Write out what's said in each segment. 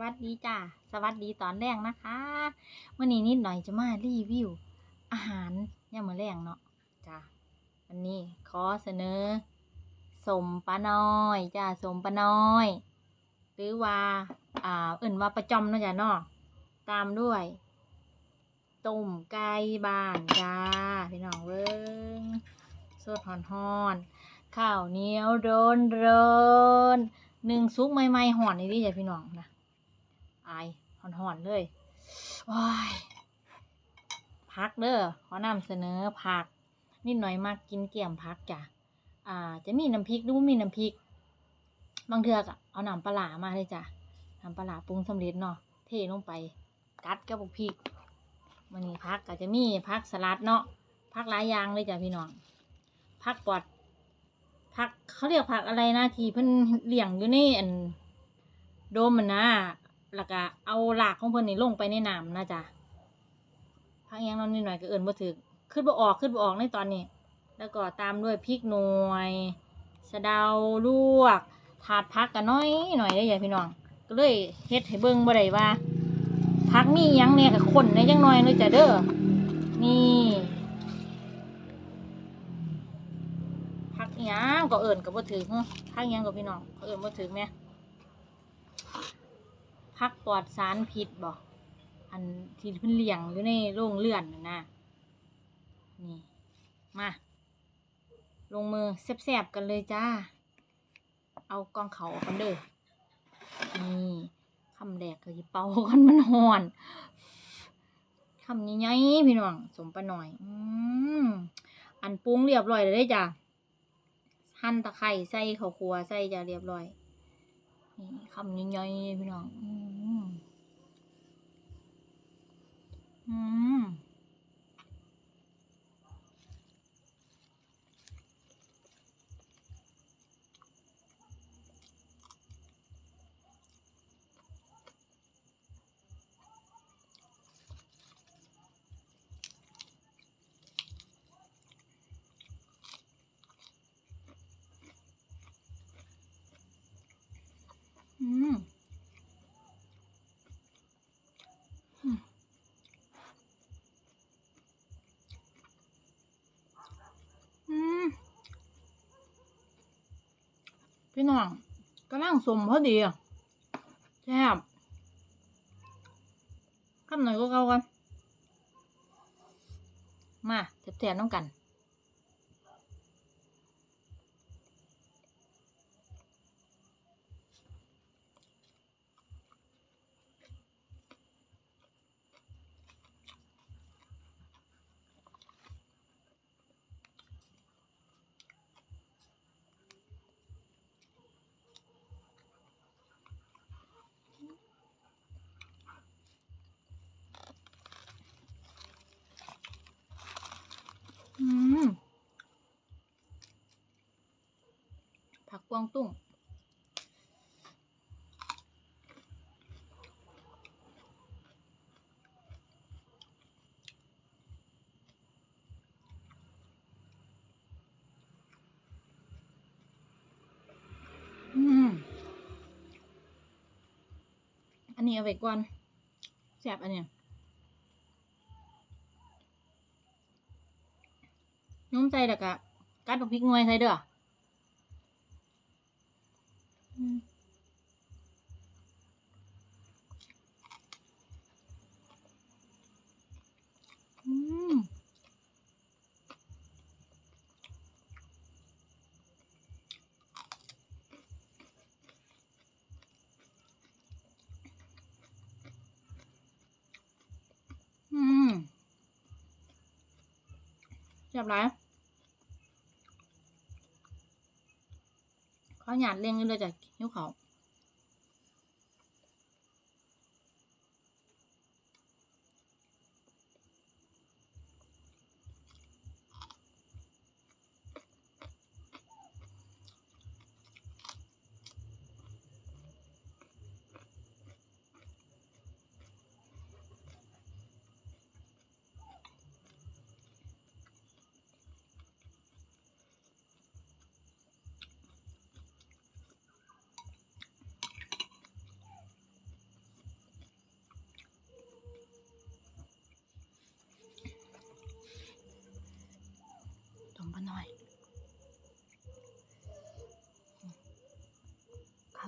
วัสดีจ้าสวัสดีตอนแรกนะคะวันนี้นิดหน่อยจะมารีวิว อาหารยามมื้อแรงเนาะจ้าวันนี้ขอเสนอสมปลาน้อยจ้าสมปลาน้อย หรือว่าอ่าเอื่นว่าประจอมเนาะจ้าเนาะตามด้วยต้มไก่บ้านจ้าพี่น้องเบิ้งสดหอนๆข้าวเหนียวโดนโดนหนึ่งซุกใหม่ๆหอนนี่ดิจ้ะพี่น้องนะ อายหอนๆเลยว้ายพักเด้อขอนำเสนอผัก นิดหน่อยมากกินเกี่ยมพักจ้ะอ่า จะมีน้ำพริกหรือบ่มีน้ำพริก บางเทือกอะเอาน้ำปลาร้ามาเลยจ้ะน้ำปลาร้าปรุงสำเร็จเนาะเทลงไป กัดกับพวกพริกมันนี้พักก็จะมีพักสลัดเนาะพักหลายอย่างเลยจ้ะพี่น้องพักปอดพักเขาเรียกผักอะไรนะที่เพิ่นเลี้ยงอยู่ในอันโดมมันนะ แล้วก็เอาหลากของเพิ่นนี่ลงไปในน้ำนะจ๊ะพักอิหยังนอนนิดหน่อยก็เอิ้นบ่ถึกขึ้นบ่ออกขึ้นบ่ออกในตอนนี้ แล้วก็ตามด้วยพริกหน่วยสะเดาลวกถาดพักกันน้อยหน่อยได้ย่าพี่น้อง ก็เลยเฮ็ดให้เบิ่งบ่ได้ว่าพักมียังแหน่ก็คนในจังน้อยเลยจ้ะเด้อนี่พักยังก็เอิ้นก็บ่ถึกเฮ้อพักยังก็พี่น้องเอิ้นบ่ถึกแหม พักปลอดสารพิษบ่อันที่เพิ่นเลี้ยงอยู่ในโรงเรือนน่ะนะนี่ มา ลงมือแซ่บๆกันเลยจ้า เอากองเขาออกกันเด้อนี่คำแรกก็สิเป่ากันมันหอนคำใหญ่ๆพี่น้องสมปะหน่อยอืมอันปรุงเรียบร้อยแล้วเด้จ้ะหั่นตะไคร้ใส่ข้าวคั่วใส่จ้ะเรียบร้อย นี่คำใหญ่ๆพี่น้อง อืมอืม อืมอืมพี่น้องกำลังสมพอดีอะแซ่บคำหน่อยก็เข้ากัน มาแซ่บๆน้องกัน อืม ผักกวางตุ้งอืมอันนี้เอาไว้ก่อนแซ่บอันเนี้ยนุ่มใจแล้วก็กัดบักพริกหน่วยใส่เด้ออืมอืมอืม เรียบร้อยเขาหยาดเร่งกันเลยจ้ะหิวเขา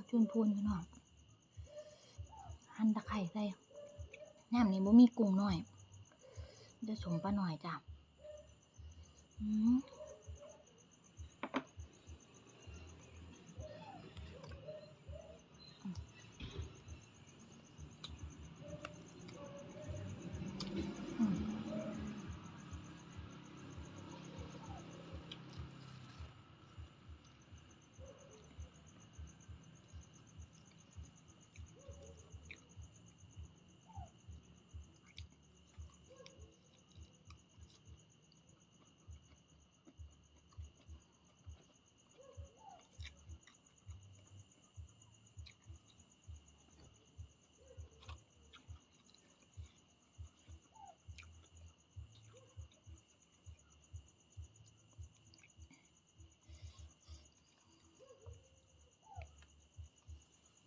ชุนพูนพี่น้องหั่นตะไคร้ใส่น้ำนี่บ่มีกุ้งหน่อยจะสมปลาหน่อยจ้ะอืมอืม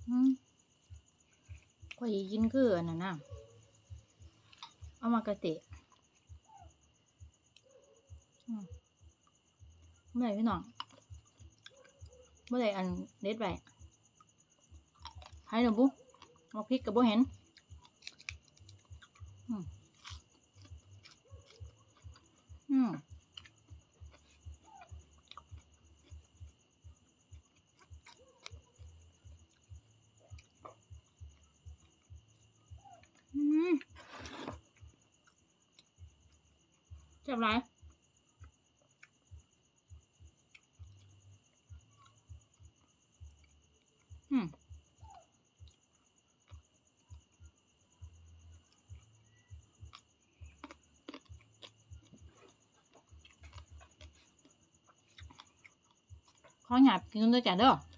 อืม ข่อยกินคืออันนั้นนะเอามากระเตะเมื่อไรพี่น้องเมื่อไรอันเด็ดไปให้หนูบุมาพริกกับบุเห็น อืมอืมอืม เจ็บไรอืมขอ